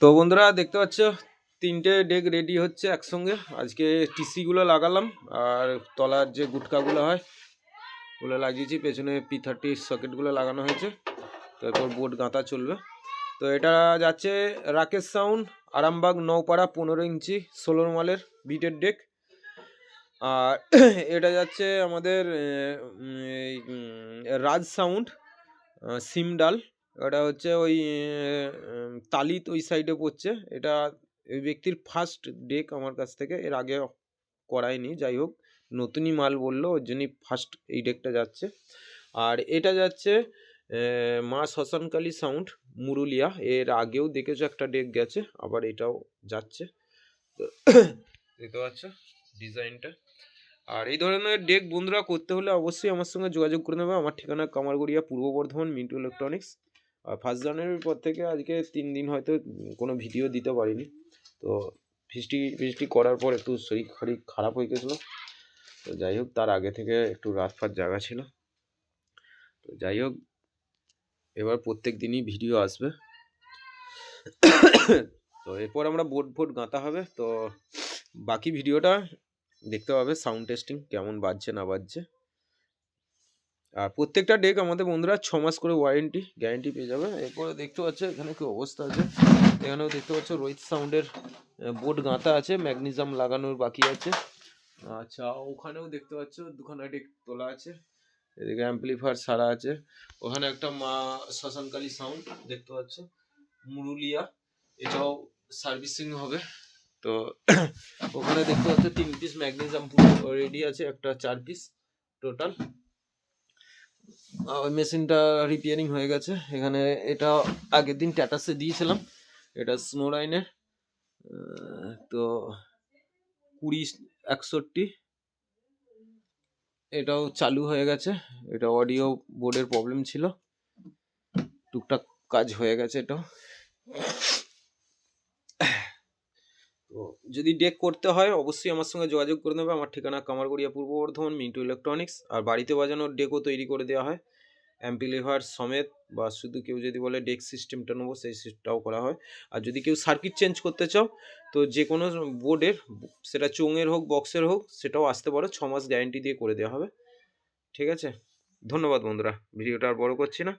তো বন্ধুরা দেখতে পাচ্ছ, তিনটে ডেক রেডি হচ্ছে একসঙ্গে। আজকে টিসিগুলো লাগালাম, আর তলার যে গুটকাগুলো হয়, ওগুলো লাগিয়েছি। পেছনে পি থার্টি সকেটগুলো লাগানো হয়েছে তারপর বোর্ড গাঁথা চলবে। তো এটা যাচ্ছে রাকেশ সাউন্ড আরামবাগ নৌপাড়া পনেরো ইঞ্চি, ষোলো মালের বিটের ডেক। আর এটা যাচ্ছে আমাদের রাজ সাউন্ড সিমডাল এটা হচ্ছে ওই তালিত ওই সাইডে পড়ছে। এটা এই ব্যক্তির ফার্স্ট ডেক আমার কাছ থেকে। এর আগে করায়নি, যাই হোক। নতুনই মাল বলল, ওর জন্যই ফার্স্ট এই ডেকটা যাচ্ছে। আর এটা যাচ্ছে মা শ্মশানকালী সাউন্ড মুরুলিয়া। এর আগেও দেখেছ একটা ডেক গেছে, আবার এটাও যাচ্ছে। তো দেখতে পাচ্ছ ডিজাইনটা আর এই ধরনের ডেক বন্ধুরা করতে হলে অবশ্যই আমার সঙ্গে যোগাযোগ করে নেবে। আমার ঠিকানা কামারগড়িয়া, পূর্ব বর্ধমান, মিন্টু ইলেকট্রনিক্স ফার্স্ট জানুয়ারির পর থেকে আজকে তিন দিন হয়তো কোনো ভিডিও দিতে পারিনি। তো ফিস্টি ফিস্টি করার পর একটু শরীর শরীর খারাপ হয়ে গেছিল। তো যাই হোক, তার আগে থেকে একটু রাত ফাত জাগা ছিল। তো যাই হোক, এবার প্রত্যেক দিনই ভিডিও আসবে। তো এরপর আমরা বোট ফোর্ড গাঁথা হবে। তো বাকি ভিডিওটা দেখতে পাবে সাউন্ড টেস্টিং কেমন বাজছে না বাজছে। আর প্রত্যেকটা ডেক আমাদের বন্ধুরা ছ মাস করে ওয়ারেন্টি গ্যারেন্টি পেয়ে যাবে। এরপরে দেখতে পাচ্ছ এখানে কি অবস্থা আছে। এখানেও দেখতে পাচ্ছ রোহিত সাউন্ডের বোর্ড গাঁথা আছে ম্যাগনেজিয়াম লাগানোর বাকি আছে। আচ্ছা ওখানেও দেখতে পাচ্ছ দুখানা ডেক তোলা আছে। এদিকে অ্যাম্পলিফায়ার সারা আছে। ওখানে একটা মা শ্মশানকালী সাউন্ড দেখতে পাচ্ছ, মুরুলিয়া। এটাও সার্ভিসিং হবে। তো ওখানে দেখতে পাচ্ছ তিন পিস ম্যাগনেজিয়াম পুরো রেডি আছে, একটা চার পিস টোটাল ওই মেশিনটা রিপেয়ারিং হয়ে গেছে। এখানে এটা আগের দিন ট্যাটাসে দিয়েছিলাম। এটা স্নোরাইনের তো কুড়ি একষট্টি। এটাও চালু হয়ে গেছে। এটা অডিও বোর্ডের প্রবলেম ছিল। টুকটাক কাজ হয়ে গেছে এটাও। তো যদি ডেক করতে হয়, অবশ্যই আমার সঙ্গে যোগাযোগ করে নেবে। আমার ঠিকানা কামারগড়িয়া পূর্ব বর্ধমান, মিন্টু ইলেকট্রনিক্স আর বাড়িতে বাজানোর ডেকও তৈরি করে দেওয়া হয়। অ্যাম্পিলিফায়ার সমেত বা শুধু কেউ যদি বলে ডেক সিস্টেমটা নেব, সেই সিস্টেমটাও করা হয়। আর যদি কেউ সার্কিট চেঞ্জ করতে চাও, তো যে কোনো বোর্ডের সেটা চোঙের হোক বক্সের হোক, সেটাও আসতে পারো। ছ মাস গ্যারেন্টি দিয়ে করে দেওয়া হবে। ঠিক আছে? ধন্যবাদ বন্ধুরা। ভিডিওটা আর বড় করছি না।